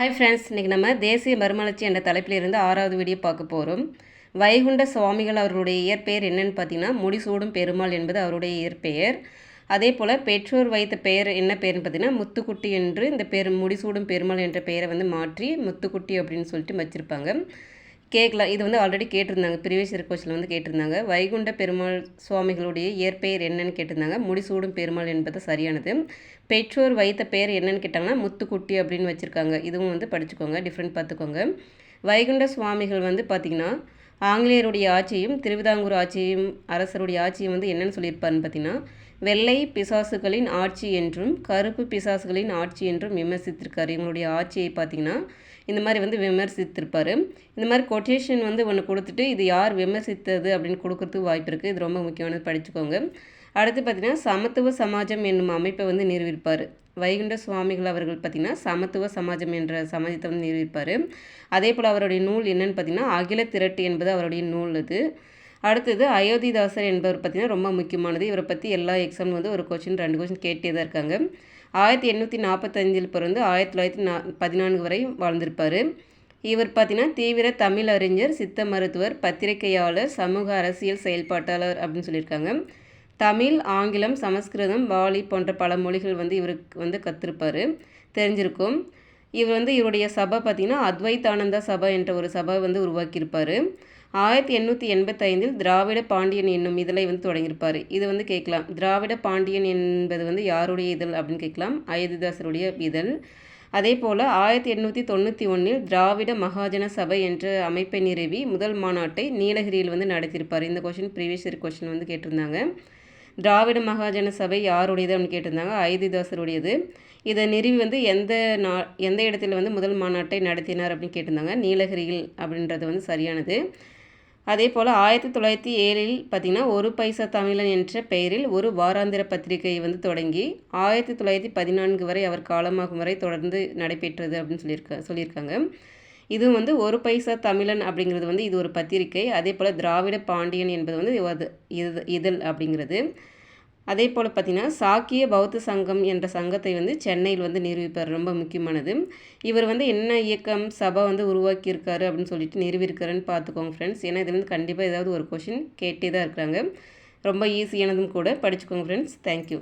Hi friends இன்றைக்கி நம்ம தேசிய மறுமலர்ச்சி என்ற தலைப்பில் இருந்து ஆறாவது வீடியோ பார்க்க போகிறோம் வைகுண்ட சுவாமிகள் அவருடைய இயற்பெயர் என்னன்னு பார்த்தீங்கன்னா முடிசூடும் பெருமாள் என்பது அவருடைய இயற்பெயர். அதே போல் பெற்றோர் வைத்த பெயர் என்ன பெயர்னு பார்த்தீங்கன்னா முத்துக்குட்டி என்று இந்த பேர் முடிசூடும் பெருமாள் என்ற பெயரை வந்து மாற்றி முத்துக்குட்டி அப்படின்னு சொல்லிட்டு வச்சுருப்பாங்க. கேட்கலாம் இது வந்து ஆல்ரெடி கேட்டிருந்தாங்க. ப்ரீவியஸ் இயர் வந்து கேட்டிருந்தாங்க. வைகுண்ட பெருமாள் சுவாமிகளுடைய இயற்பெயர் என்னன்னு கேட்டிருந்தாங்க. முடிசூடும் பெருமாள் என்பது சரியானது. பெற்றோர் வைத்த பெயர் என்னன்னு கேட்டாங்கன்னா முத்துக்குட்டி அப்படின்னு வச்சுருக்காங்க. இதுவும் வந்து படிச்சுக்கோங்க. டிஃப்ரெண்ட் பார்த்துக்கோங்க. வைகுண்ட சுவாமிகள் வந்து பார்த்திங்கன்னா ஆங்கிலேயருடைய ஆட்சியும் திருவிதாங்கூர் ஆட்சியும் அரசருடைய ஆட்சியும் வந்து என்னென்னு சொல்லியிருப்பாருன்னு பார்த்தீங்கன்னா வெள்ளை பிசாசுகளின் ஆட்சி என்றும் கருப்பு பிசாசுகளின் ஆட்சி என்றும் விமர்சித்திருக்காரு. இவங்களுடைய ஆட்சியை பார்த்தீங்கன்னா இந்த மாதிரி வந்து விமர்சித்திருப்பார். இந்த மாதிரி கொட்டேஷன் வந்து ஒன்று கொடுத்துட்டு இது யார் விமர்சித்தது அப்படின்னு கொடுக்கறதுக்கு வாய்ப்பு இருக்குது இது ரொம்ப முக்கியமானது படிச்சுக்கோங்க. அடுத்து பார்த்திங்கன்னா சமத்துவ சமாஜம் என்னும் அமைப்பை வந்து நிறுவிப்பார் வைகுண்ட சுவாமிகள் அவர்கள் பார்த்திங்கன்னா சமத்துவ சமாஜம் என்ற சமாஜத்தை வந்து நிறுவிப்பார் அதே போல் அவருடைய நூல் என்னென்னு பார்த்திங்கன்னா அகில திரட்டு என்பது அவருடைய நூல் இது அடுத்தது அயோத்திதாசர் என்பவர் பார்த்திங்கன்னா ரொம்ப முக்கியமானது. இவரை பற்றி எல்லா எக்ஸாம் வந்து ஒரு கொஷின் ரெண்டு கொஷின் கேட்டே தான் இருக்காங்க. ஆயிரத்தி எண்ணூற்றி நாற்பத்தஞ்சில் பிறந்து ஆயிரத்தி தொள்ளாயிரத்தி நா பதினான்கு வரை வாழ்ந்திருப்பார். இவர் பார்த்தீங்கன்னா தீவிர தமிழ் அறிஞர் சித்த மருத்துவர் பத்திரிகையாளர் சமூக அரசியல் செயல்பாட்டாளர் அப்படின்னு சொல்லியிருக்காங்க. தமிழ் ஆங்கிலம் சமஸ்கிருதம் வாலி போன்ற பல மொழிகள் வந்து இவருக்கு வந்து கற்றுருப்பார் தெரிஞ்சிருக்கும். இவர் வந்து இவருடைய சபை பார்த்திங்கன்னா அத்வைத்தானந்த சபை என்ற ஒரு சபை வந்து உருவாக்கியிருப்பார். ஆயிரத்தி எண்ணூற்றி எண்பத்தைந்தில் திராவிட பாண்டியன் என்னும் இதழை வந்து தொடங்கியிருப்பார். இது வந்து கேட்கலாம். திராவிட பாண்டியன் என்பது வந்து யாருடைய இதழ் அப்படின்னு கேட்கலாம். அயோத்திதாசருடைய இதழ். அதே போல் ஆயிரத்தி எண்ணூற்றி தொண்ணூற்றி ஒன்றில் திராவிட மகாஜன சபை என்ற அமைப்பை நிறுவி முதல் மாநாட்டை நீலகிரியில் வந்து நடத்தியிருப்பார். இந்த கொஷின் ப்ரீவியஸ் இயர் கொஷின் வந்து கேட்டிருந்தாங்க. திராவிட மகாஜன சபை யாருடையது அப்படின்னு கேட்டிருந்தாங்க. ஐதிதாசருடையது இதை நிறுவி வந்து எந்த நா எந்த இடத்துல வந்து முதல் மாநாட்டை நடத்தினார் அப்படின்னு கேட்டிருந்தாங்க. நீலகிரியில் அப்படின்றது வந்து சரியானது. அதே போல் ஆயிரத்தி தொள்ளாயிரத்தி ஏழில் பார்த்திங்கன்னா ஒரு பைசா தமிழன் என்ற பெயரில் ஒரு வாராந்திர பத்திரிகை வந்து தொடங்கி ஆயிரத்தி தொள்ளாயிரத்தி பதினான்கு வரை அவர் காலமாகும் வரை தொடர்ந்து நடைபெற்றது அப்படின்னு சொல்லியிருக்க சொல்லியிருக்காங்க. இதுவும் வந்து ஒரு பைசா தமிழன் அப்படிங்கிறது வந்து இது ஒரு பத்திரிகை. அதே போல் திராவிட பாண்டியன் என்பது வந்து இது இதழ் அப்படிங்கிறது. அதே போல் பார்த்திங்கன்னா சாக்கிய பௌத்த சங்கம் என்ற சங்கத்தை வந்து சென்னையில் வந்து நிரூபிப்பார். ரொம்ப முக்கியமானது. இவர் வந்து என்ன இயக்கம் சபை வந்து உருவாக்கியிருக்காரு அப்படின்னு சொல்லிட்டு நிறுவியிருக்காருன்னு பார்த்துக்கோங்க ஃப்ரெண்ட்ஸ் ஏன்னா இதில் வந்து கண்டிப்பாக ஏதாவது ஒரு கொஷின் கேட்டே தான் இருக்கிறாங்க. ரொம்ப ஈஸியானதும் கூட. படிச்சுக்கோங்க ஃப்ரெண்ட்ஸ் தேங்க்யூ